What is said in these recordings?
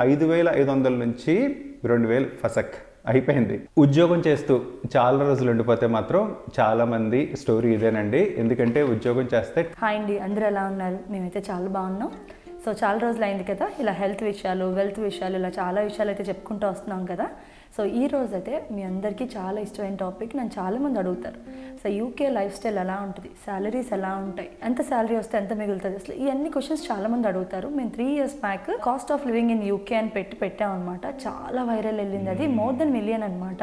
ఐదు వేల ఐదు వందల నుంచి రెండు వేలు ఫసక్ అయిపోయింది. ఉద్యోగం చేస్తూ చాలా రోజులు ఉండిపోతే మాత్రం చాలా మంది స్టోరీ ఇదేనండి. ఎందుకంటే ఉద్యోగం చేస్తే హాయ్ అండి అందరూ ఎలా ఉన్నారు? మేమైతే చాలా బాగున్నాం. సో చాలా రోజులు అయింది కదా ఇలా హెల్త్ విషయాలు వెల్త్ విషయాలు ఇలా చాలా విషయాలు అయితే చెప్పుకుంటూ వస్తున్నాం కదా. సో ఈ రోజు అయితే మీ అందరికీ చాలా ఇష్టమైన టాపిక్ నన్ను చాలామంది అడుగుతారు. సో యూకే లైఫ్ స్టైల్ ఎలా ఉంటుంది? శాలరీస్ ఎలా ఉంటాయి? ఎంత శాలరీ వస్తే ఎంత మిగులుతుంది? అసలు ఈ అన్ని క్వశ్చన్స్ చాలామంది అడుగుతారు. మేము three years back cost of living in UK అని పెట్టి పెట్టామన్నమాట చాలా వైరల్ వెళ్ళింది అది. మోర్ దెన్ మిలియన్ అనమాట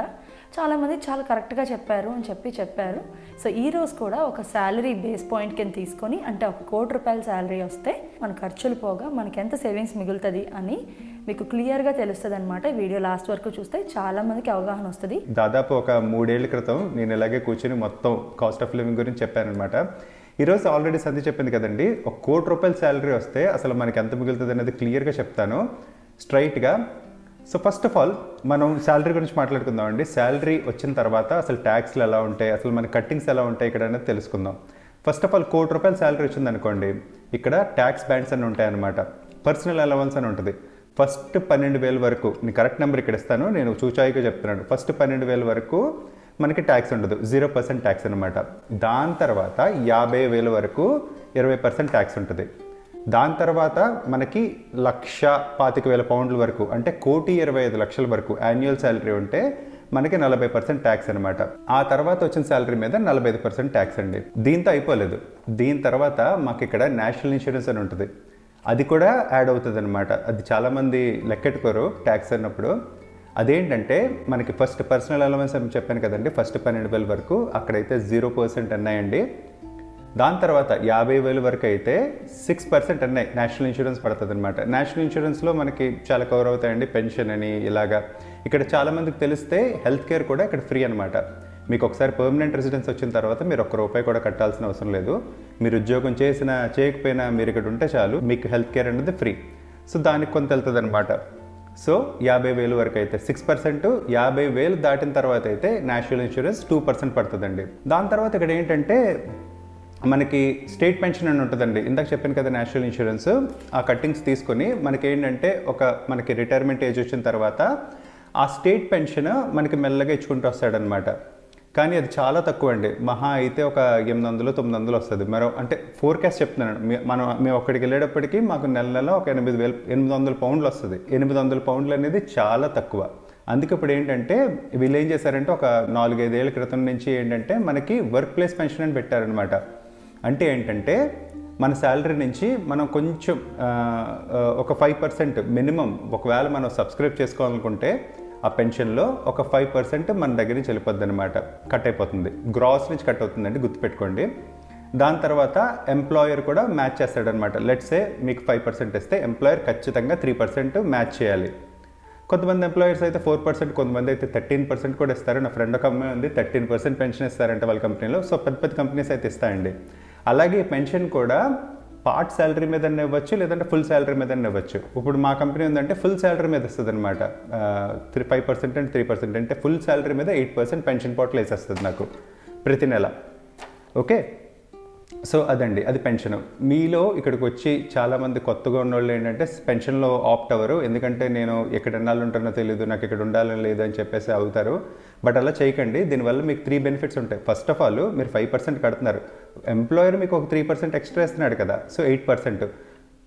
చాలామంది చాలా కరెక్ట్గా చెప్పారు అని చెప్పి చెప్పారు. సో ఈ రోజు కూడా ఒక శాలరీ బేస్ పాయింట్ కింద తీసుకొని అంటే ఒక కోటి రూపాయల శాలరీ వస్తే మన ఖర్చులు పోగా మనకి ఎంత సేవింగ్స్ మిగులుతుంది అని మీకు క్లియర్గా తెలుస్తుంది అనమాట వీడియో లాస్ట్ వరకు చూస్తే చాలా మందికి అవగాహన వస్తుంది. దాదాపు ఒక మూడేళ్ళ క్రితం నేను ఇలాగే కూర్చొని మొత్తం కాస్ట్ ఆఫ్ లివింగ్ గురించి చెప్పానమాట ఈరోజు ఆల్రెడీ సంధి చెప్పింది కదండి ఒక కోటి రూపాయల శాలరీ వస్తే అసలు మనకి ఎంత మిగులుతుంది అనేది క్లియర్గా చెప్తాను. స్ట్రైట్గా. సో ఫస్ట్ ఆఫ్ ఆల్ మనం శాలరీ గురించి మాట్లాడుకుందాం అండి. శాలరీ వచ్చిన తర్వాత అసలు ట్యాక్స్లు ఎలా ఉంటాయి అసలు మన కట్టింగ్స్ ఎలా ఉంటాయి ఇక్కడ అనేది తెలుసుకుందాం. ఫస్ట్ ఆఫ్ ఆల్ కోటి రూపాయల శాలరీ వచ్చిందనుకోండి ఇక్కడ ట్యాక్స్ బ్యాండ్స్ అని ఉంటాయన్నమాట. పర్సనల్ అలవెన్స్ అని ఉంటుంది. ఫస్ట్ పన్నెండు వేల వరకు నేను కరెక్ట్ నెంబర్ ఇక్కడ ఇస్తాను నేను చూచాయిగా చెప్తున్నాను. ఫస్ట్ పన్నెండు వేల వరకు మనకి ట్యాక్స్ ఉండదు జీరో పర్సెంట్ ట్యాక్స్ అనమాట దాని తర్వాత యాభై వేల వరకు ఇరవై పర్సెంట్ ట్యాక్స్ ఉంటుంది. దాని తర్వాత మనకి లక్ష పాతిక వేల పౌండ్ల వరకు అంటే కోటి ఇరవై ఐదు లక్షల వరకు యాన్యువల్ శాలరీ ఉంటే మనకి నలభై పర్సెంట్ ట్యాక్స్ అనమాట ఆ తర్వాత వచ్చిన శాలరీ మీద నలభై ఐదు పర్సెంట్ ట్యాక్స్ అండి. దీంతో అయిపోలేదు. దీని తర్వాత మాకు ఇక్కడ నేషనల్ ఇన్సూరెన్స్ అని ఉంటుంది. అది కూడా యాడ్ అవుతుంది అనమాట అది చాలామంది లెక్కెట్టుకోరు ట్యాక్స్ అన్నప్పుడు. అదేంటంటే మనకి ఫస్ట్ పర్సనల్ అలవెన్స్ అని చెప్పాను కదండి ఫస్ట్ పన్నెండు వేల వరకు అక్కడైతే జీరో పర్సెంట్ అన్నాయండి. దాని తర్వాత యాభై వేల వరకు అయితే సిక్స్ పర్సెంట్ అన్నాయి నేషనల్ ఇన్సూరెన్స్ పడుతుంది అనమాట నేషనల్ ఇన్సూరెన్స్లో మనకి చాలా కవర్ అవుతాయండి పెన్షన్ అని ఇలాగా. ఇక్కడ చాలామందికి తెలిస్తే హెల్త్ కేర్ కూడా ఇక్కడ ఫ్రీ అనమాట మీకు ఒకసారి పర్మనెంట్ రెసిడెన్స్ వచ్చిన తర్వాత మీరు ఒక్క రూపాయి కూడా కట్టాల్సిన అవసరం లేదు. మీరు ఉద్యోగం చేసినా చేయకపోయినా మీరు ఇక్కడ ఉంటే చాలు మీకు హెల్త్ కేర్ అనేది ఫ్రీ సో దానికి కొంత వెళ్తుంది అనమాట సో యాభై వేలు వరకు అయితే సిక్స్ పర్సెంట్ యాభై వేలు దాటిన తర్వాత అయితే నేషనల్ ఇన్సూరెన్స్ టూ పర్సెంట్ పడుతుందండి. దాని తర్వాత ఇక్కడ ఏంటంటే మనకి స్టేట్ పెన్షన్ అని ఉంటుందండి. ఇందాక చెప్పాను కదా నేషనల్ ఇన్సూరెన్స్ ఆ కట్టింగ్స్ తీసుకొని మనకి ఏంటంటే ఒక మనకి రిటైర్మెంట్ ఏజ్ వచ్చిన తర్వాత ఆ స్టేట్ పెన్షన్ మనకి మెల్లగా ఇచ్చుకుంటూ వస్తాడనమాట కానీ అది చాలా తక్కువ అండి మహా అయితే ఒక ఎనిమిది వందలు తొమ్మిది వందలు వస్తుంది. మరో అంటే ఫోర్కాస్ట్ చెప్తున్నాను. మనం మేము ఒక్కడికి వెళ్ళేటప్పటికి మాకు నెల నెల ఒక ఎనిమిది వేలు ఎనిమిది వందల పౌండ్లు వస్తుంది. ఎనిమిది వందల పౌండ్లు అనేది చాలా తక్కువ. అందుకే ఇప్పుడు ఏంటంటే వీళ్ళు ఏం చేశారంటే ఒక నాలుగైదేళ్ళ క్రితం నుంచి ఏంటంటే మనకి వర్క్ ప్లేస్ పెన్షన్ అని పెట్టారనమాట అంటే ఏంటంటే మన శాలరీ నుంచి మనం కొంచెం ఒక ఫైవ్ పర్సెంట్ మినిమం ఒకవేళ మనం సబ్స్క్రైబ్ చేసుకోవాలనుకుంటే ఆ పెన్షన్లో ఒక ఫైవ్ పర్సెంట్ మన దగ్గర నుంచి వెళ్ళిపోద్ది అనమాట కట్ అయిపోతుంది. గ్రాస్ నుంచి కట్ అవుతుందండి గుర్తుపెట్టుకోండి. దాని తర్వాత ఎంప్లాయర్ కూడా మ్యాచ్ చేస్తాడనమాట లెట్సే మీకు ఫైవ్ పర్సెంట్ ఇస్తే ఎంప్లాయర్ ఖచ్చితంగా త్రీ పర్సెంట్ మ్యాచ్ చేయాలి. కొంతమంది ఎంప్లాయర్స్ అయితే ఫోర్ పర్సెంట్ కొంతమంది అయితే థర్టీన్ పర్సెంట్ కూడా ఇస్తారు. నా ఫ్రెండ్ ఒక అమ్మాయి ఉంది థర్టీన్ పర్సెంట్ పెన్షన్ ఇస్తారంట వాళ్ళ కంపెనీలో. సో పెద్ద పెద్ద కంపెనీస్ అయితే ఇస్తాయండి. అలాగే పెన్షన్ కూడా పార్ట్ శాలరీ మీద ఇవ్వచ్చు లేదంటే ఫుల్ శాలరీ మీద ఇవ్వచ్చు. ఇప్పుడు మా కంపెనీ ఉందంటే ఫుల్ శాలరీ మీద ఇస్తుంది అనమాట three five percent and three percent అంటే ఫుల్ శాలరీ మీద ఎయిట్ పర్సెంట్ పెన్షన్ పోర్టల్ వేసేస్తుంది నాకు ప్రతి నెల. ఓకే సో అదండి. అది పెన్షన్. మీలో ఇక్కడికి వచ్చి చాలామంది కొత్తగా ఉన్నోళ్ళు ఏంటంటే పెన్షన్లో ఆప్ట్ అవ్వరు. ఎందుకంటే నేను ఎక్కడ ఉండాలి ఉంటానో తెలియదు నాకు ఇక్కడ ఉండాలని లేదు అని చెప్పేసి అవుతారు. బట్ అలా చేయకండి. దీనివల్ల మీకు త్రీ బెనిఫిట్స్ ఉంటాయి. ఫస్ట్ ఆఫ్ ఆల్ మీరు ఫైవ్ పర్సెంట్ కడుతున్నారు. ఎంప్లాయర్ మీకు ఒక త్రీ పర్సెంట్ ఎక్స్ట్రా ఇస్తున్నాడు కదా. So eight percent.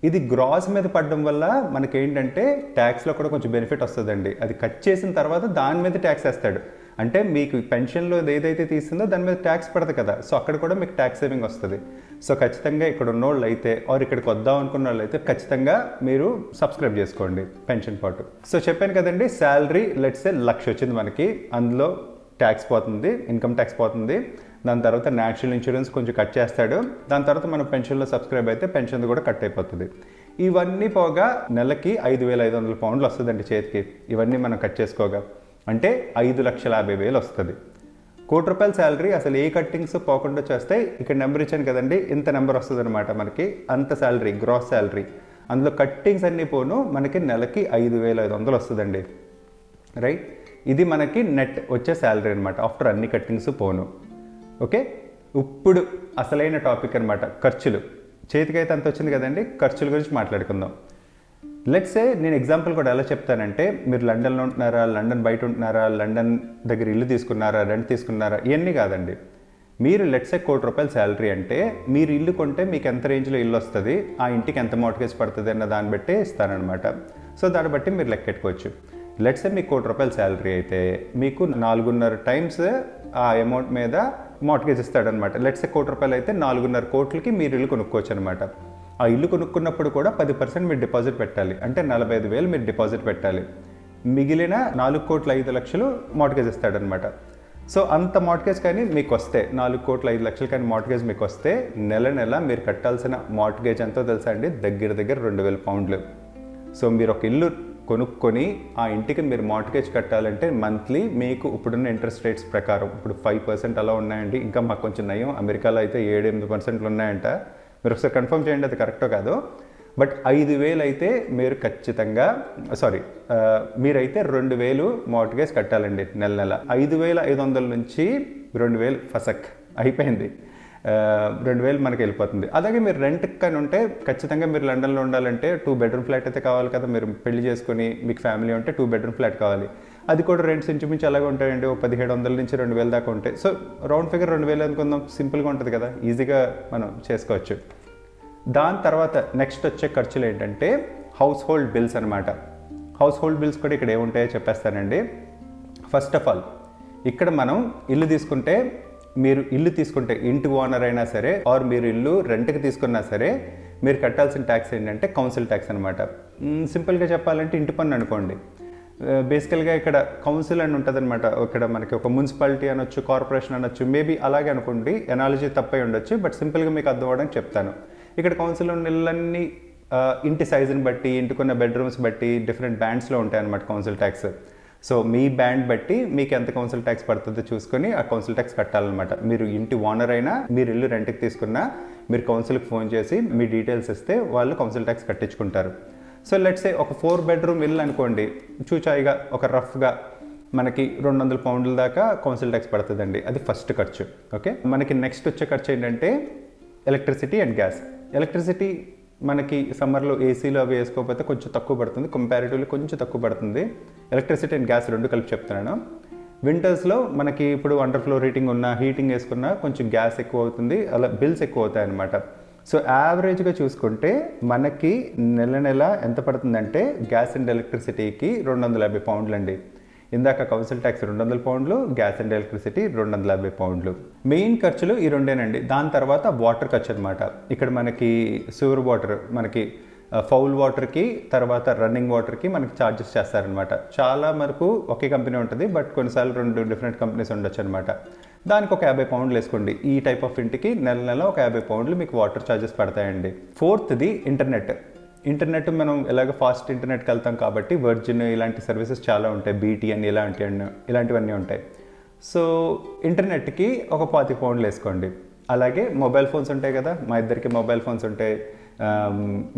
ఇది గ్రాస్ మీద పడడం వల్ల మనకేంటంటే ట్యాక్స్లో కూడా కొంచెం బెనిఫిట్ వస్తుందండి. అది కట్ చేసిన తర్వాత దాని మీద ట్యాక్స్ వేస్తాడు. అంటే మీకు పెన్షన్లో ఏదైతే తీస్తుందో దాని మీద ట్యాక్స్ పడదు కదా. సో అక్కడ కూడా మీకు ట్యాక్స్ సేవింగ్ వస్తుంది. సో ఖచ్చితంగా ఇక్కడ ఉన్నోళ్ళు అయితే ఆర్ ఇక్కడికి వద్దాం అనుకున్న వాళ్ళు అయితే ఖచ్చితంగా మీరు సబ్స్క్రైబ్ చేసుకోండి పెన్షన్ పాటు. సో చెప్పాను కదండి శాలరీ లెట్సే లక్ష వచ్చింది మనకి అందులో ట్యాక్స్ పోతుంది ఇన్కమ్ ట్యాక్స్ పోతుంది. దాని తర్వాత నేషనల్ ఇన్సూరెన్స్ కొంచెం కట్ చేస్తాడు. దాని తర్వాత మనం పెన్షన్లో సబ్స్క్రైబ్ అయితే పెన్షన్ కూడా కట్ అయిపోతుంది. ఇవన్నీ పోగా నెలకి ఐదు వేల ఐదు వందల పౌండ్లు వస్తుందండి చేతికి. ఇవన్నీ మనం కట్ చేసుకోగా. అంటే ఐదు లక్షల యాభై వేలు వస్తుంది. కోటి రూపాయల శాలరీ అసలు ఏ కట్టింగ్స్ పోకుండా చేస్తే ఇక్కడ నెంబర్ ఇచ్చాను కదండి ఇంత నెంబర్ వస్తుంది అనమాట మనకి అంత శాలరీ గ్రాస్ శాలరీ. అందులో కట్టింగ్స్ అన్నీ పోను మనకి నెలకి ఐదు వేల ఐదు వందలు వస్తుందండి. రైట్? ఇది మనకి నెట్ వచ్చే శాలరీ అనమాట ఆఫ్టర్ అన్ని కట్టింగ్స్ పోను. ఓకే? ఇప్పుడు అసలైన టాపిక్ అనమాట ఖర్చులు. చేతికైతే అంత వచ్చింది కదండి ఖర్చుల గురించి మాట్లాడుకుందాం. లెట్సే నేను ఎగ్జాంపుల్ కూడా ఎలా చెప్తానంటే మీరు లండన్లో ఉంటున్నారా లండన్ బయట ఉంటున్నారా లండన్ దగ్గర ఇల్లు తీసుకున్నారా రెంట్ తీసుకున్నారా ఇవన్నీ కాదండి. మీరు లెట్సే కోటి రూపాయల శాలరీ అంటే మీరు ఇల్లు కొంటే మీకు ఎంత రేంజ్లో ఇల్లు వస్తుంది ఆ ఇంటికి ఎంత మోటగేజ్ పడుతుంది అన్న దాన్ని బట్టి ఇస్తానన్నమాట సో దాన్ని బట్టి మీరు లెక్కెట్టుకోవచ్చు. లెట్సే మీకు కోటి రూపాయల శాలరీ అయితే మీకు నాలుగున్నర టైమ్స్ ఆ అమౌంట్ మీద మోటగేజ్ ఇస్తాడనమాట. లెట్సే కోటి రూపాయలు అయితే నాలుగున్నర కోట్లకి మీరు ఇల్లు కొనుక్కోవచ్చు అనమాట ఆ ఇల్లు కొనుక్కున్నప్పుడు కూడా పది పర్సెంట్ మీరు డిపాజిట్ పెట్టాలి. అంటే నలభై ఐదు వేలు మీరు డిపాజిట్ పెట్టాలి. మిగిలిన నాలుగు కోట్ల ఐదు లక్షలు మార్ట్గేజ్ ఇస్తాడనమాట సో అంత మార్ట్గేజ్ కానీ మీకు వస్తే నాలుగు కోట్ల ఐదు లక్షలు కానీ మార్ట్గేజ్ మీకు వస్తే నెల నెల మీరు కట్టాల్సిన మార్ట్గేజ్ ఎంతో తెలుసా అండి? దగ్గర దగ్గర రెండు వేల పౌండ్లు. సో మీరు ఒక ఇల్లు కొనుక్కొని ఆ ఇంటికి మీరు మార్ట్గేజ్ కట్టాలంటే మంత్లీ మీకు ఇప్పుడున్న ఇంట్రెస్ట్ రేట్స్ ప్రకారం ఇప్పుడు ఫైవ్ పర్సెంట్ అలా ఉన్నాయండి. ఇంకా మాకు కొంచెం నయం. అమెరికాలో అయితే ఏడు ఎనిమిది పర్సెంట్లు ఉన్నాయంట. మీరు ఒకసారి కన్ఫర్మ్ చేయండి అది కరెక్టో కాదు? బట్ ఐదు వేలు అయితే మీరు ఖచ్చితంగా సారీ మీరైతే రెండు వేలు మార్ట్గేజ్ కట్టాలండి నెల నెల. ఐదు వేల ఐదు వందల నుంచి రెండు వేలు ఫసక్ అయిపోయింది. రెండు వేలు మనకి వెళ్ళిపోతుంది. అలాగే మీరు రెంట్ కానీ ఉంటే ఖచ్చితంగా మీరు లండన్లో ఉండాలంటే టూ బెడ్రూమ్ ఫ్లాట్ అయితే కావాలి కదా. మీరు పెళ్ళి చేసుకొని మీకు ఫ్యామిలీ ఉంటే టూ బెడ్రూమ్ ఫ్లాట్ కావాలి. అది కూడా రెంట్స్ ఇంచుమించు అలాగే ఉంటాయండి. ఒక పదిహేడు వందల నుంచి రెండు వేల దాకా ఉంటాయి. సో రౌండ్ ఫిగర్ రెండు వేలు అనుకుందాం. సింపుల్గా ఉంటుంది కదా. ఈజీగా మనం చేసుకోవచ్చు. దాని తర్వాత నెక్స్ట్ వచ్చే ఖర్చులు ఏంటంటే హౌస్ హోల్డ్ బిల్స్ అనమాట హౌస్ హోల్డ్ బిల్స్ కూడా ఇక్కడ ఏముంటాయో చెప్పేస్తానండి. ఫస్ట్ ఆఫ్ ఆల్ ఇక్కడ మనం ఇల్లు తీసుకుంటే మీరు ఇల్లు తీసుకుంటే ఇంటి ఓనర్ అయినా సరే ఆర్ మీరు ఇల్లు రెంట్కి తీసుకున్నా సరే మీరు కట్టాల్సిన ట్యాక్స్ ఏంటంటే కౌన్సిల్ ట్యాక్స్ అనమాట సింపుల్గా చెప్పాలంటే ఇంటి పన్ను అనుకోండి. Uh, బేసికల్గా ఇక్కడ కౌన్సిల్ అని ఉంటుంది అనమాట ఇక్కడ మనకి ఒక మున్సిపాలిటీ అనొచ్చు కార్పొరేషన్ అనొచ్చు మేబీ అలాగే అనుకోండి ఎనాలజీ తప్పై ఉండొచ్చు బట్ సింపుల్గా మీకు అర్థం అవ్వడానికి చెప్తాను. ఇక్కడ కౌన్సిల్ ఉన్న ఇళ్ళన్నీ uh, ఇంటి సైజుని బట్టి ఇంటికున్న బెడ్రూమ్స్ బట్టి డిఫరెంట్ బ్యాండ్స్లో ఉంటాయి అనమాట కౌన్సిల్ ట్యాక్స్ సో మీ బ్యాండ్ బట్టి మీకు ఎంత కౌన్సిల్ ట్యాక్స్ పడుతుందో చూసుకొని ఆ కౌన్సిల్ ట్యాక్స్ కట్టాలన్నమాట. మీరు ఇంటి ఓనర్ అయినా మీరు ఇల్లు రెంట్కి తీసుకున్నా మీరు కౌన్సిల్కి ఫోన్ చేసి మీ డీటెయిల్స్ ఇస్తే వాళ్ళు కౌన్సిల్ ట్యాక్స్ కట్టించుకుంటారు. సో లెట్సే ఒక ఫోర్ బెడ్రూమ్ ఇల్లు అనుకోండి. చూచాయిగా ఒక రఫ్గా మనకి రెండు వందల పౌండ్ల దాకా కౌన్సిల్ ట్యాక్స్ పడుతుందండి. అది ఫస్ట్ ఖర్చు. ఓకే మనకి నెక్స్ట్ వచ్చే ఖర్చు ఏంటంటే ఎలక్ట్రిసిటీ అండ్ గ్యాస్ ఎలక్ట్రిసిటీ మనకి సమ్మర్లో ఏసీలు అవి వేసుకోకపోతే కొంచెం తక్కువ పడుతుంది. కంపారిటివ్లీ కొంచెం తక్కువ పడుతుంది. ఎలక్ట్రిసిటీ అండ్ గ్యాస్ రెండు కలిపి చెప్తున్నాను. వింటర్స్లో మనకి ఇప్పుడు అండర్ ఫ్లోర్ హీటింగ్ ఉన్న హీటింగ్ వేసుకున్న కొంచెం గ్యాస్ ఎక్కువ అవుతుంది. అలా బిల్స్ ఎక్కువ అవుతాయి అన్నమాట సో యావరేజ్గా చూసుకుంటే మనకి నెల నెల ఎంత పడుతుందంటే గ్యాస్ అండ్ ఎలక్ట్రిసిటీకి రెండు వందల యాభై పౌండ్లు అండి ఇందాక కౌన్సిల్ ట్యాక్స్ రెండు వందల పౌండ్లు గ్యాస్ అండ్ ఎలక్ట్రిసిటీ రెండు వందల యాభై పౌండ్లు. మెయిన్ ఖర్చులు ఈ రెండేనండి. దాని తర్వాత వాటర్ ఖర్చు అనమాట ఇక్కడ మనకి సూర్ వాటర్ మనకి ఫౌల్ వాటర్కి తర్వాత రన్నింగ్ వాటర్కి మనకి ఛార్జెస్ చేస్తారనమాట చాలా వరకు ఒకే కంపెనీ ఉంటుంది బట్ కొన్నిసార్లు రెండు డిఫరెంట్ కంపెనీస్ ఉండొచ్చు అనమాట దానికి ఒక యాభై పౌండ్లు వేసుకోండి. ఈ టైప్ ఆఫ్ ఇంటికి నెల నెల ఒక యాభై పౌండ్లు మీకు వాటర్ ఛార్జెస్ పడతాయండి. ఫోర్త్ది ఇంటర్నెట్ ఇంటర్నెట్ మనం ఎలాగ ఫాస్ట్ ఇంటర్నెట్కి వెళ్తాం కాబట్టి వర్జిన్ ఇలాంటి సర్వీసెస్ చాలా ఉంటాయి. బీటీ అని ఇలాంటి ఇలాంటివన్నీ ఉంటాయి. సో ఇంటర్నెట్కి ఒక పాతి పౌండ్లు వేసుకోండి. అలాగే మొబైల్ ఫోన్స్ ఉంటాయి కదా మా ఇద్దరికి మొబైల్ ఫోన్స్ ఉంటాయి.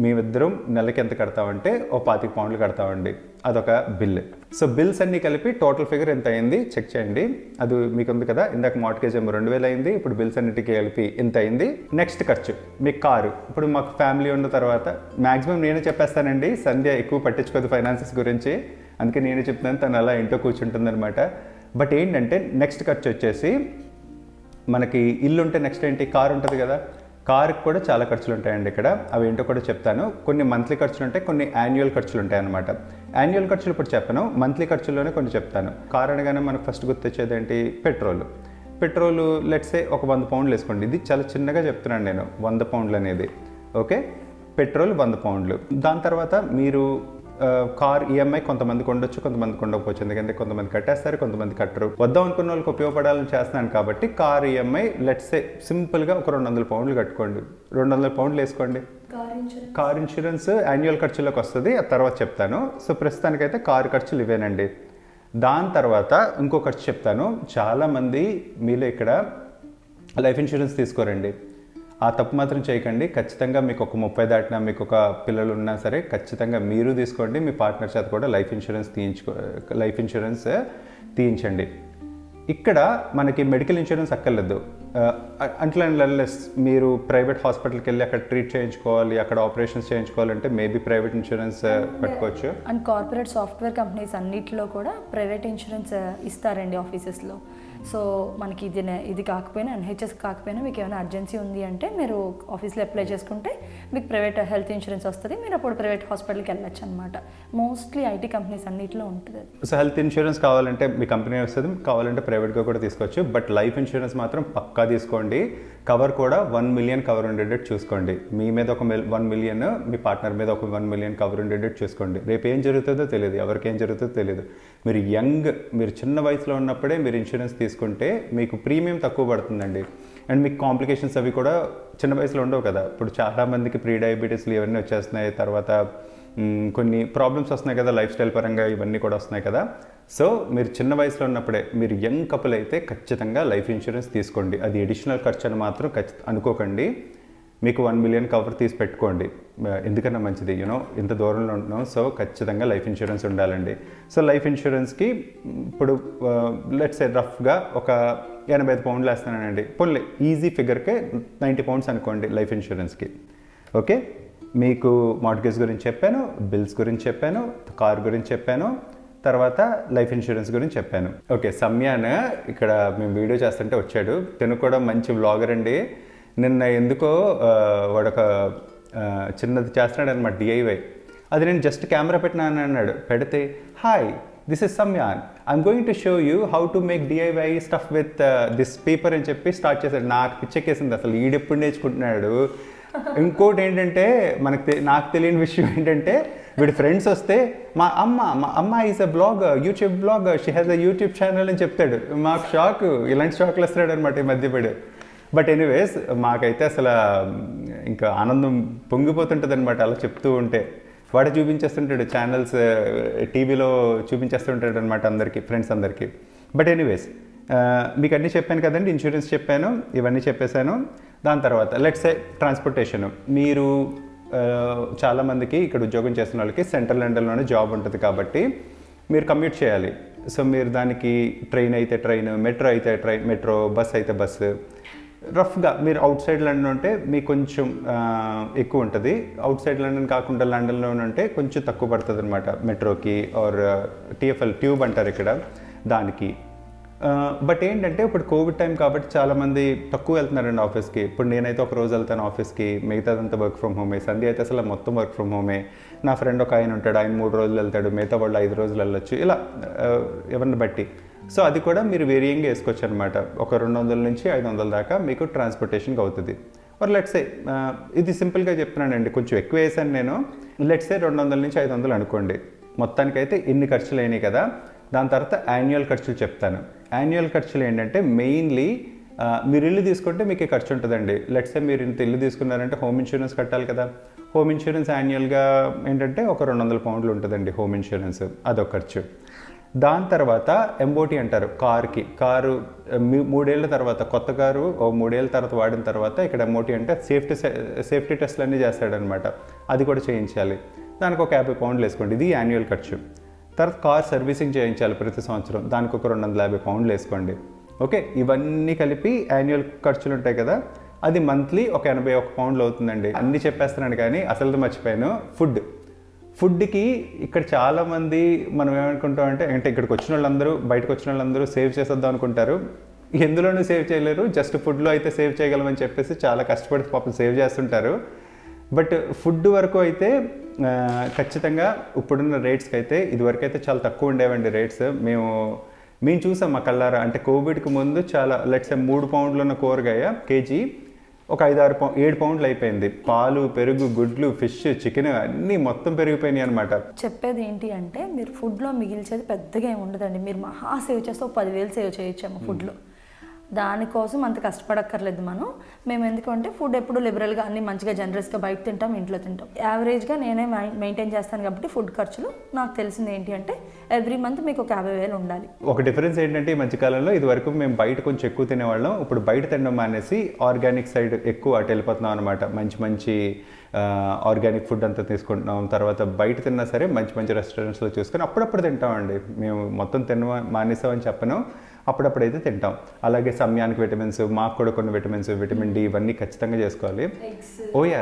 మేమిద్దరం నెలకి ఎంత కడతామంటే ఓ పాతిక పౌండ్లు కడతామండి. అదొక బిల్. సో బిల్స్ అన్నీ కలిపి టోటల్ ఫిగర్ ఎంత అయింది చెక్ చేయండి. అది మీకు ఉంది కదా ఇందాక మార్ట్గేజ్ ఏమో రెండు వేలు అయింది ఇప్పుడు బిల్స్ అన్నిటికీ కలిపి ఎంత అయింది? నెక్స్ట్ ఖర్చు మీ కారు. ఇప్పుడు మాకు ఫ్యామిలీ ఉన్న తర్వాత మ్యాక్సిమం నేనే చెప్పేస్తానండి సంధ్య ఎక్కువ పట్టించుకోదు ఫైనాన్సెస్ గురించి. అందుకే నేనే చెప్తాను తను అలా ఇంట్లో కూర్చుంటుంది అనమాట బట్ ఏంటంటే నెక్స్ట్ ఖర్చు వచ్చేసి మనకి ఇల్లు ఉంటే నెక్స్ట్ ఏంటి? కారు ఉంటుంది కదా. కార్కి కూడా చాలా ఖర్చులు ఉంటాయండి ఇక్కడ. అవి ఏంటో కూడా చెప్తాను. కొన్ని మంత్లీ ఖర్చులు ఉంటాయి కొన్ని యాన్యువల్ ఖర్చులు ఉంటాయి అనమాట యాన్యువల్ ఖర్చులు ఇప్పుడు చెప్పను మంత్లీ ఖర్చుల్లోనే కొన్ని చెప్తాను. కార్ అనగానే మనకు ఫస్ట్ గుర్తొచ్చేది ఏంటి పెట్రోల్ పెట్రోల్ లెట్సే ఒక వంద పౌండ్లు వేసుకోండి. ఇది చాలా చిన్నగా చెప్తున్నాను నేను వంద పౌండ్లు అనేది ఓకే? పెట్రోల్ వంద పౌండ్లు. దాని తర్వాత మీరు కార్ ఈఎంఐ కొంతమందికి ఉండొచ్చు కొంతమందికి ఉండకపోవచ్చు ఎందుకంటే కొంతమంది కట్టేస్తారు కొంతమంది కట్టరు. వద్దాం అనుకున్న వాళ్ళకి ఉపయోగపడాలని చేస్తున్నాను కాబట్టి కార్ ఈఎంఐ లెట్సే సింపుల్గా ఒక రెండు వందల పౌండ్లు కట్టుకోండి. రెండు వందల పౌండ్లు వేసుకోండి. Car insurance. Car insurance annual ఖర్చులోకి వస్తుంది. ఆ తర్వాత చెప్తాను. సో ప్రస్తుతానికైతే కారు ఖర్చులు ఇవేనండి. దాని తర్వాత ఇంకో ఖర్చు చెప్తాను. చాలామంది మీలో ఇక్కడ లైఫ్ ఇన్సూరెన్స్ తీసుకోరండి. ఆ తప్పు మాత్రం చేయకండి. ఖచ్చితంగా మీకు ఒక ముప్పై దాటినా మీకు ఒక పిల్లలు ఉన్నా సరే ఖచ్చితంగా మీరు తీసుకోండి. మీ పార్ట్నర్ చేత కూడా లైఫ్ ఇన్సూరెన్స్ తీయించుకో లైఫ్ ఇన్సూరెన్స్ తీయించండి. ఇక్కడ మనకి మెడికల్ ఇన్సూరెన్స్ అక్కర్లేదు. అట్లా లెస్ మీరు ప్రైవేట్ హాస్పిటల్కి వెళ్ళి అక్కడ ట్రీట్ చేయించుకోవాలి అక్కడ ఆపరేషన్స్ చేయించుకోవాలంటే మేబీ ప్రైవేట్ ఇన్సూరెన్స్ పెట్టుకోవచ్చు. అండ్ కార్పొరేట్ సాఫ్ట్వేర్ కంపెనీస్ అన్నిటిలో కూడా ప్రైవేట్ ఇన్సూరెన్స్ ఇస్తారండి ఆఫీసెస్లో. సో మనకి ఇది ఇది కాకపోయినా ఎన్హెచ్ఎస్ కాకపోయినా మీకు ఏమైనా అర్జెన్సీ ఉంది అంటే మీరు ఆఫీస్లో అప్లై చేసుకుంటే మీకు ప్రైవేట్ హెల్త్ ఇన్సూరెన్స్ వస్తుంది మీరు అప్పుడు ప్రైవేట్ హాస్పిటల్కి వెళ్ళొచ్చు అనమాట మోస్ట్లీ ఐటీ కంపెనీస్ అన్నింటిలో ఉంటుంది సో హెల్త్ ఇన్సూరెన్స్ కావాలంటే మీ కంపెనీ వస్తుంది కావాలంటే ప్రైవేట్గా కూడా తీసుకోవచ్చు బట్ లైఫ్ ఇన్సూరెన్స్ మాత్రం పక్కా తీసుకోండి. కవర్ కూడా వన్ మిలియన్ కవర్ ఉండేటట్టు చూసుకోండి. మీ మీద ఒక వన్ మిలియన్ మీ పార్ట్నర్ మీద ఒక వన్ మిలియన్ కవర్ ఉండేటట్టు చూసుకోండి. రేపు ఏం జరుగుతుందో తెలియదు ఎవరికి ఏం జరుగుతుందో తెలియదు. మీరు యంగ్ మీరు చిన్న వయసులో ఉన్నప్పుడే మీరు ఇన్సూరెన్స్ తీసుకుంటే మీకు ప్రీమియం తక్కువ పడుతుందండి. అండ్ మీకు కాంప్లికేషన్స్ అవి కూడా చిన్న వయసులో ఉండవు కదా. ఇప్పుడు చాలామందికి ప్రీ డయాబెటీస్లు ఇవన్నీ వచ్చేస్తున్నాయి. తర్వాత కొన్ని ప్రాబ్లమ్స్ వస్తున్నాయి కదా లైఫ్ స్టైల్ పరంగా ఇవన్నీ కూడా వస్తున్నాయి కదా. సో మీరు చిన్న వయసులో ఉన్నప్పుడే మీరు యంగ్ కపుల్ అయితే ఖచ్చితంగా లైఫ్ ఇన్సూరెన్స్ తీసుకోండి. అది ఎడిషనల్ ఖర్చు అని మాత్రం ఖచ్చిత అనుకోకండి. మీకు వన్ మిలియన్ కవర్ తీసి పెట్టుకోండి. ఎందుకన్నా మంచిది యూనో ఇంత దూరంలో ఉంటున్నాం సో ఖచ్చితంగా లైఫ్ ఇన్సూరెన్స్ ఉండాలండి. సో లైఫ్ ఇన్సూరెన్స్కి ఇప్పుడు లెట్స్ రఫ్గా ఒక ఎనభై ఐదు పౌండ్లు వేస్తానండి పొన్లే ఈజీ ఫిగర్కే నైంటీ పౌండ్స్ అనుకోండి లైఫ్ ఇన్సూరెన్స్కి ఓకే? మీకు మార్ట్గేజ్ గురించి చెప్పాను బిల్స్ గురించి చెప్పాను కార్ గురించి చెప్పాను తర్వాత లైఫ్ ఇన్సూరెన్స్ గురించి చెప్పాను. ఓకే సమ్యాన్ ఇక్కడ మేము వీడియో చేస్తుంటే వచ్చాడు. తను కూడా మంచి వ్లాగర్ అండి. నిన్న ఎందుకో వాడొక చిన్నది చేస్తున్నాడు అనమాట డిఐవై అది నేను జస్ట్ కెమెరా పెట్టినాను అన్నాడు. పెడితే hi this is someone I'm going to show you how to make DIY stuff with this paper అని చెప్పి స్టార్ట్ చేశాడు. నాకు పిచ్చెక్కేసింది. అసలు ఈడెప్పుడు నేర్చుకుంటున్నాడు? ఇంకోటి ఏంటంటే మనకు తె- నాకు తెలియని విషయం ఏంటంటే వీడి ఫ్రెండ్స్ వస్తే మా అమ్మ మా అమ్మ is a blog YouTube blog she has a YouTube channel అని చెప్తాడు. మాకు షాక్. ఇలాంటి షాక్లు వస్తున్నాడు అనమాట ఈ మధ్య బట్ ఎనీవేస్ మాకైతే అసలు ఇంకా ఆనందం పొంగిపోతుంటుంది అనమాట అలా చెప్తూ ఉంటే. వాడే చూపించేస్తుంటాడు ఛానల్స్ టీవీలో చూపించేస్తుంటాడు అనమాట అందరికీ ఫ్రెండ్స్ అందరికీ. బట్ ఎనీవేస్ మీకు అన్నీ చెప్పాను కదండి ఇన్సూరెన్స్ చెప్పాను ఇవన్నీ చెప్పేశాను. దాని తర్వాత లెట్స్ సే ట్రాన్స్పోర్టేషన్ మీరు చాలామందికి ఇక్కడ ఉద్యోగం చేస్తున్న వాళ్ళకి సెంట్రల్ లండన్లోనే జాబ్ ఉంటుంది కాబట్టి మీరు కమ్యూట్ చేయాలి. సో మీరు దానికి ట్రైన్ అయితే ట్రైన్ మెట్రో అయితే ట్రైన్ మెట్రో బస్ అయితే బస్సు. రఫ్గా మీరు అవుట్ సైడ్ లండన్ ఉంటే మీకు కొంచెం ఎక్కువ ఉంటుంది. అవుట్ సైడ్ లండన్ కాకుండా లండన్లో ఉంటే కొంచెం తక్కువ పడుతుంది అనమాట మెట్రోకి ఆర్ టీఎఫ్ఎల్ ట్యూబ్ అంటారు ఇక్కడ దానికి. బట్ ఏంటంటే ఇప్పుడు కోవిడ్ టైం కాబట్టి చాలామంది తక్కువ వెళ్తున్నారండి ఆఫీస్కి. ఇప్పుడు నేనైతే ఒక రోజు వెళ్తాను ఆఫీస్కి మిగతాదంతా వర్క్ ఫ్రమ్ హోమే. సండే అయితే అసలు మొత్తం వర్క్ ఫ్రమ్ హోమే. నా ఫ్రెండ్ ఒక ఆయన ఉంటాడు ఆయన మూడు రోజులు వెళ్తాడు మిగతా వాళ్ళు ఐదు రోజులు వెళ్ళొచ్చు. ఇలా ఎవరిని బట్టి. సో అది కూడా మీరు వేరియంగా వేసుకోవచ్చు అనమాట ఒక రెండు వందల నుంచి ఐదు వందల దాకా మీకు ట్రాన్స్పోర్టేషన్కి అవుతుంది. మరి లెట్సే ఇది సింపుల్గా చెప్తున్నానండి. కొంచెం ఎక్కువ వేసాను నేను. లెట్సే రెండు వందల నుంచి ఐదు వందలు అనుకోండి. మొత్తానికైతే ఇన్ని ఖర్చులు అయినాయి కదా. దాని తర్వాత యాన్యువల్ ఖర్చులు చెప్తాను. యాన్యువల్ ఖర్చులు ఏంటంటే మెయిన్లీ మీరు ఇల్లు తీసుకుంటే మీకు ఖర్చు ఉంటుందండి. లెట్సే మీరు ఇంత ఇల్లు తీసుకున్నారంటే హోమ్ ఇన్సూరెన్స్ కట్టాలి కదా. హోమ్ ఇన్సూరెన్స్ యాన్యువల్గా ఏంటంటే ఒక రెండు వందల పౌండ్లు ఉంటుందండి హోమ్ ఇన్సూరెన్స్ అదొక ఖర్చు. దాని తర్వాత ఎంబోటి అంటారు కార్కి. కారు మూడేళ్ళ తర్వాత కొత్త కారు ఓ మూడేళ్ళ తర్వాత వాడిన తర్వాత ఇక్కడ ఎంబోటి అంటే సేఫ్టీ సేఫ్టీ టెస్ట్లు అన్నీ చేస్తాడనమాట. అది కూడా చేయించాలి. దానికి ఒక యాభై పౌండ్లు వేసుకోండి. ఇది యాన్యువల్ ఖర్చు. తర్వాత కార్ సర్వీసింగ్ చేయించాలి ప్రతి సంవత్సరం. దానికి ఒక రెండు వందల యాభై పౌండ్లు వేసుకోండి. ఓకే? ఇవన్నీ కలిపి యాన్యువల్ ఖర్చులు ఉంటాయి కదా? అది మంత్లీ ఒక ఎనభై ఒక పౌండ్లు అవుతుందండి. అన్నీ చెప్పేస్తున్నాను కానీ అసలు మర్చిపోయాను. ఫుడ్. ఫుడ్కి ఇక్కడ చాలామంది మనం ఏమనుకుంటాం అంటే అంటే ఇక్కడికి వచ్చిన వాళ్ళందరూ బయటకు వచ్చిన వాళ్ళందరూ సేవ్ చేసేద్దాం అనుకుంటారు. ఎందులోనూ సేవ్ చేయలేరు జస్ట్ ఫుడ్లో అయితే సేవ్ చేయగలమని చెప్పేసి చాలా కష్టపడి పాపం సేవ్ చేస్తుంటారు. బట్ ఫుడ్ వరకు అయితే ఖచ్చితంగా ఇప్పుడున్న రేట్స్కి అయితే ఇదివరకు అయితే చాలా తక్కువ ఉండేవండి రేట్స్. మేము మేము చూసాం మా కల్లారా అంటే కోవిడ్కి ముందు చాలా లెట్స్ మూడు పౌండ్లు ఉన్న కూరగాయ కేజీ ఒక ఐదు ఆరు పౌ ఏడు పౌండ్లు అయిపోయింది. పాలు పెరుగు గుడ్లు ఫిష్ చికెన్ అన్నీ మొత్తం పెరిగిపోయినాయి అనమాట చెప్పేది ఏంటి అంటే మీరు ఫుడ్లో మిగిల్చేది పెద్దగా ఏమి ఉండదండి. మీరు మహా సేవ్ చేస్తే ఒక పదివేలు సేవ్ చేయొచ్చాము ఫుడ్లో. దానికోసం అంత కష్టపడక్కర్లేదు మనం. మేము ఎందుకంటే ఫుడ్ ఎప్పుడు లిబరల్గా అన్ని మంచిగా జనరస్గా బయట తింటాం ఇంట్లో తింటాం. యావరేజ్గా నేనే మెయింటైన్ చేస్తాను కాబట్టి ఫుడ్ ఖర్చులు నాకు తెలిసింది ఏంటి అంటే ఎవ్రీ మంత్ మీకు ఒక యాభై వేలు ఉండాలి. ఒక డిఫరెన్స్ ఏంటంటే ఈ మధ్యకాలంలో ఇది వరకు మేము బయట కొంచెం ఎక్కువ తినేవాళ్ళం. ఇప్పుడు బయట తినడం మానేసి ఆర్గానిక్ సైడ్ ఎక్కువ అటు వెళ్ళిపోతున్నాం అనమాట మంచి మంచి ఆర్గానిక్ ఫుడ్ అంతా తీసుకుంటున్నాం. తర్వాత బయట తిన్నా సరే మంచి మంచి రెస్టారెంట్స్లో చూసుకొని అప్పుడప్పుడు తింటామండి. మేము మొత్తం తిన మానేసామని చెప్పను. అప్పుడప్పుడు అయితే తింటాం. అలాగే సమయానికి విటమిన్స్ మాకు కూడా కొన్ని విటమిన్స్ విటమిన్ డి ఇవన్నీ ఖచ్చితంగా చేసుకోవాలి. ఓయా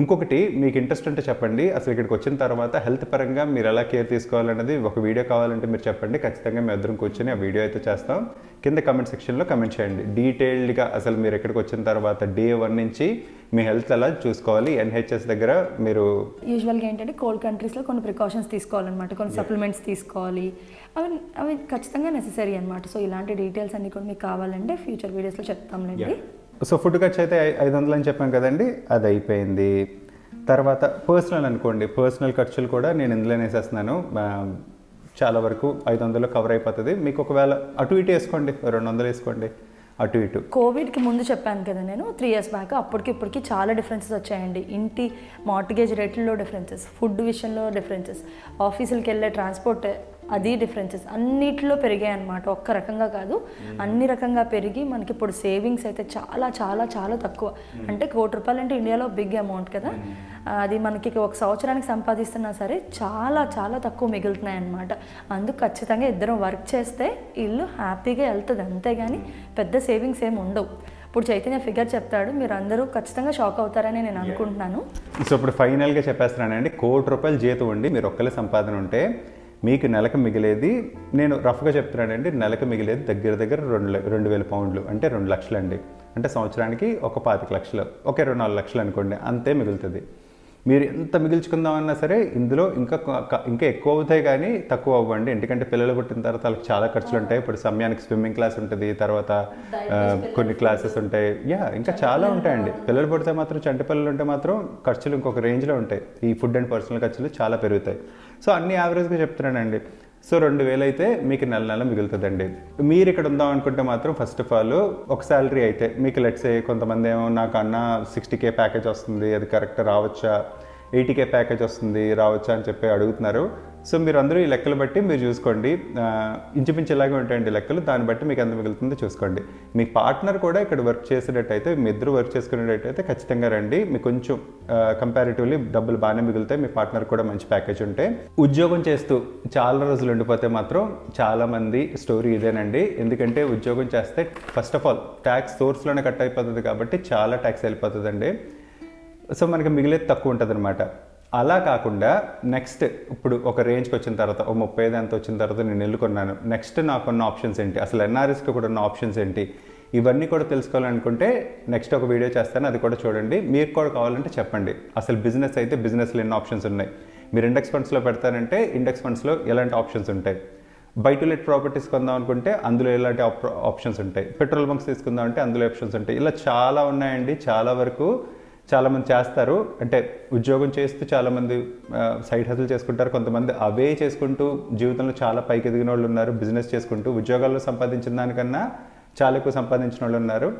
ఇంకొకటి మీకు ఇంట్రెస్ట్ ఉంటే చెప్పండి. అసలు ఇక్కడికి వచ్చిన తర్వాత హెల్త్ పరంగా మీరు ఎలా కేర్ తీసుకోవాలన్నది ఒక వీడియో కావాలంటే మీరు చెప్పండి. ఖచ్చితంగా మేము ఇద్దరం కూర్చొని ఆ వీడియో అయితే చేస్తాం. కింద కమెంట్ సెక్షన్లో కమెంట్ చేయండి. డీటెయిల్డ్గా అసలు మీరు ఇక్కడికి వచ్చిన తర్వాత డే వన్ నుంచి మీ హెల్త్ ఎలా చూసుకోవాలి? ఎన్హెచ్ఎస్ దగ్గర మీరు యూజువల్గా ఏంటంటే కోల్డ్ కంట్రీస్లో కొన్ని ప్రికాషన్స్ తీసుకోవాలన్నమాట. కొన్ని సప్లిమెంట్స్ తీసుకోవాలి. అవి అవి ఖచ్చితంగా నెససరీ అనమాట సో ఇలాంటి డీటెయిల్స్ అన్ని కూడా మీకు కావాలంటే ఫ్యూచర్ వీడియోస్లో చెప్తాంలేండి సో ఫుడ్ ఖర్చు అయితే ఐదు వందలు అని చెప్పాం కదండి అది అయిపోయింది. తర్వాత పర్సనల్ అనుకోండి పర్సనల్ ఖర్చులు కూడా నేను ఇందులోనే వేసేస్తున్నాను. చాలా వరకు ఐదు వందలు కవర్ అయిపోతుంది. మీకు ఒకవేళ అటు ఇటు వేసుకోండి రెండు వందలు వేసుకోండి అటు ఇటు. కోవిడ్కి ముందు చెప్పాను కదా నేను త్రీ ఇయర్స్ బ్యాక్ అప్పటికి ఇప్పటికి చాలా డిఫరెన్సెస్ వచ్చాయండి. ఇంటి మార్టిగేజ్ రేట్లలో డిఫరెన్సెస్ ఫుడ్ విషయంలో డిఫరెన్సెస్ ఆఫీసులకి వెళ్ళే ట్రాన్స్పోర్ట్ అది డిఫరెన్సెస్ అన్నిటిలో పెరిగాయి అనమాట ఒక్క రకంగా కాదు. అన్ని రకంగా పెరిగి మనకి ఇప్పుడు సేవింగ్స్ అయితే చాలా చాలా చాలా తక్కువ. అంటే కోటి రూపాయలు అంటే ఇండియాలో బిగ్ అమౌంట్ కదా. అది మనకి ఒక సంవత్సరానికి సంపాదిస్తున్నా సరే చాలా చాలా తక్కువ మిగులుతున్నాయి అనమాట అందుకు ఖచ్చితంగా ఇద్దరం వర్క్ చేస్తే ఇల్లు హ్యాపీగా వెళ్తుంది. అంతేగాని పెద్ద సేవింగ్స్ ఏమి ఉండవు. ఇప్పుడు చైతన్య ఫిగర్ చెప్తాడు. మీరు అందరూ ఖచ్చితంగా షాక్ అవుతారని నేను అనుకుంటున్నాను. సో ఇప్పుడు ఫైనల్గా చెప్పేస్తున్నానండి. కోటి రూపాయలు జీతం ఉండి మీరు ఒక్కలే సంపాదన ఉంటే మీకు నెలకు మిగిలేది నేను రఫ్గా చెప్తున్నానండి నెలకు మిగిలేది దగ్గర దగ్గర రెండు రెండు వేల పౌండ్లు అంటే రెండు లక్షలు అండి అంటే సంవత్సరానికి ఒక పాతిక లక్షలు ఒక ఇరవై నాలుగు లక్షలు అనుకోండి అంతే మిగులుతుంది. మీరు ఎంత మిగిల్చుకుందామన్నా సరే ఇందులో ఇంకా ఇంకా ఎక్కువ అవుతాయి కానీ తక్కువ అవ్వండి. ఎందుకంటే పిల్లలు పుట్టిన తర్వాత వాళ్ళకి చాలా ఖర్చులు ఉంటాయి. ఇప్పుడు సమయానికి స్విమ్మింగ్ క్లాస్ ఉంటుంది తర్వాత కొన్ని క్లాసెస్ ఉంటాయి. యా ఇంకా చాలా ఉంటాయండి. పిల్లలు పుడితే మాత్రం చంటి పిల్లలు ఉంటే మాత్రం ఖర్చులు ఇంకొక రేంజ్లో ఉంటాయి. ఈ ఫుడ్ అండ్ పర్సనల్ ఖర్చులు చాలా పెరుగుతాయి. సో అన్ని యావరేజ్గా చెప్తున్నానండి. సో రెండు వేలు అయితే మీకు నెల నెల మిగులుతుందండి. మీరు ఇక్కడ ఉందాం అనుకుంటే మాత్రం ఫస్ట్ ఆఫ్ ఆల్ ఒక శాలరీ అయితే మీకు లెట్స్ కొంతమంది ఏమో నాకు అన్న సిక్స్టీ కే ప్యాకేజ్ వస్తుంది అది కరెక్ట్ రావచ్చా? ఎయిటీ కే ప్యాకేజ్ వస్తుంది రావచ్చా అని చెప్పి అడుగుతున్నారు. సో మీరు అందరూ ఈ లెక్కలు బట్టి మీరు చూసుకోండి. ఆ, ఇంచుమించు ఇలాగే ఉంటాయండి లెక్కలు. దాన్ని బట్టి మీకు ఎంత మిగులుతుందో చూసుకోండి. మీ పార్ట్నర్ కూడా ఇక్కడ వర్క్ చేసేటట్టయితే మీ ఇద్దరు వర్క్ చేసుకునేటట్టయితే ఖచ్చితంగా రండి. మీకు కొంచెం కంపారిటివ్లీ డబ్బులు బాగానే మిగులుతాయి. మీ పార్ట్నర్ కూడా మంచి ప్యాకేజ్ ఉంటే. ఉద్యోగం చేస్తూ చాలా రోజులు ఉండిపోతే మాత్రం చాలామంది స్టోరీ ఇదేనండి. ఎందుకంటే ఉద్యోగం చేస్తే ఫస్ట్ ఆఫ్ ఆల్ ట్యాక్స్ సోర్స్లోనే కట్ అయిపోతుంది కాబట్టి చాలా ట్యాక్స్ వెళ్ళిపోతుందండి. సో మనకి మిగిలేదు తక్కువ ఉంటుంది అనమాట అలా కాకుండా నెక్స్ట్ ఇప్పుడు ఒక రేంజ్కి వచ్చిన తర్వాత ఓ ముప్పై ఐదు ఎంత వచ్చిన తర్వాత నేను ఎన్నుకున్నాను నెక్స్ట్ నాకున్న ఆప్షన్స్ ఏంటి? అసలు ఎన్ఆర్ఎస్కి కూడా ఉన్న ఆప్షన్స్ ఏంటి? ఇవన్నీ కూడా తెలుసుకోవాలనుకుంటే నెక్స్ట్ ఒక వీడియో చేస్తాను. అది కూడా చూడండి. మీరు కూడా కావాలంటే చెప్పండి. అసలు బిజినెస్ అయితే బిజినెస్లో ఎన్ని ఆప్షన్స్ ఉన్నాయి. మీరు ఇండెక్స్ ఫండ్స్లో పెడతారంటే ఇండెక్స్ ఫండ్స్లో ఎలాంటి ఆప్షన్స్ ఉంటాయి? బయట లెట్ ప్రాపర్టీస్ కొందాం అనుకుంటే అందులో ఎలాంటి ఆప్- ఆప్షన్స్ ఉంటాయి? పెట్రోల్ బంక్స్ తీసుకుందాం అంటే అందులో ఆప్షన్స్ ఉంటాయి. ఇలా చాలా ఉన్నాయండి. చాలా వరకు చాలామంది చేస్తారు. అంటే ఉద్యోగం చేస్తూ చాలామంది సైడ్ హసులు చేసుకుంటారు. కొంతమంది అవే చేసుకుంటూ జీవితంలో చాలా పైకి ఎదిగిన వాళ్ళు ఉన్నారు. బిజినెస్ చేసుకుంటూ ఉద్యోగాల్లో సంపాదించిన దానికన్నా చాలా ఎక్కువ సంపాదించిన వాళ్ళు ఉన్నారు.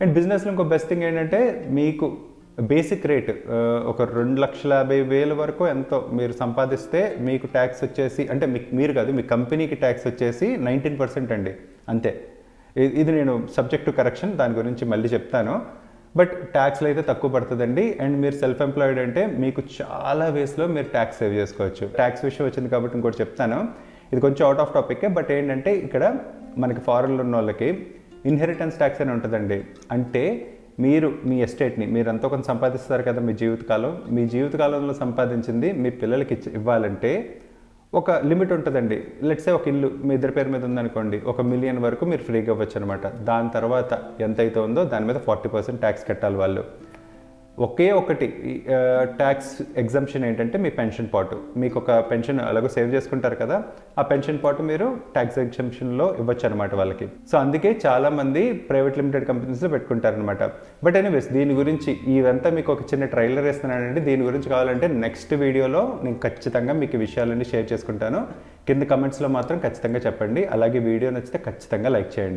అండ్ బిజినెస్లో ఇంకో బెస్ట్ థింగ్ ఏంటంటే మీకు బేసిక్ రేట్ ఒక రెండు లక్షల యాభై వేల వరకు ఎంతో మీరు సంపాదిస్తే మీకు ట్యాక్స్ వచ్చేసి అంటే మీ- మీరు కాదు మీ కంపెనీకి ట్యాక్స్ వచ్చేసి నైన్టీన్ పర్సెంట్ అండి. అంతే. ఇది నేను సబ్జెక్ట్ టు కరెక్షన్ దాని గురించి మళ్ళీ చెప్తాను. బట్ ట్యాక్స్లో అయితే తక్కువ పడుతుందండి. అండ్ మీరు సెల్ఫ్ ఎంప్లాయిడ్ అంటే మీకు చాలా వేస్లో మీరు ట్యాక్స్ సేవ్ చేసుకోవచ్చు. ట్యాక్స్ విషయం వచ్చింది కాబట్టి ఇంకోటి చెప్తాను. ఇది కొంచెం అవుట్ ఆఫ్ టాపిక్ బట్ ఏంటంటే ఇక్కడ మనకి ఫారెన్లో ఉన్న వాళ్ళకి ఇన్హెరిటెన్స్ ట్యాక్స్ అని ఉంటుందండి. అంటే మీరు మీ ఎస్టేట్ని మీరు ఎంతో కొంత సంపాదిస్తారు కదా మీ జీవితకాలం. మీ జీవితకాలంలో సంపాదించింది మీ పిల్లలకి ఇచ్చి ఇవ్వాలంటే ఒక లిమిట్ ఉంటుందండి. లెట్సే ఒక ఇల్లు మీ ఇద్దరి పేరు మీద ఉందనుకోండి ఒక మిలియన్ వరకు మీరు ఫ్రీగా ఇవ్వచ్చు అనమాట దాని తర్వాత ఎంత అయితే ఉందో దాని మీద ఫార్టీ పర్సెంట్ ట్యాక్స్ కట్టాలి వాళ్ళు. ఒకే ఒకటి ట్యాక్స్ ఎగ్జంప్షన్ ఏంటంటే మీ పెన్షన్ పాటు మీకు ఒక పెన్షన్ అలాగో సేవ్ చేసుకుంటారు కదా ఆ పెన్షన్ పాటు మీరు ట్యాక్స్ ఎగ్జంప్షన్లో ఇవ్వచ్చు అనమాట వాళ్ళకి. సో అందుకే చాలా మంది ప్రైవేట్ లిమిటెడ్ కంపెనీస్లో పెట్టుకుంటారనమాట బట్ ఎనీవేస్ దీని గురించి ఇదంతా మీకు ఒక చిన్న ట్రైలర్ వేస్తున్నానండి. దీని గురించి కావాలంటే నెక్స్ట్ వీడియోలో నేను ఖచ్చితంగా మీకు విషయాలన్నీ షేర్ చేసుకుంటాను. కింద కమెంట్స్లో మాత్రం ఖచ్చితంగా చెప్పండి. అలాగే వీడియో నచ్చితే ఖచ్చితంగా లైక్ చేయండి.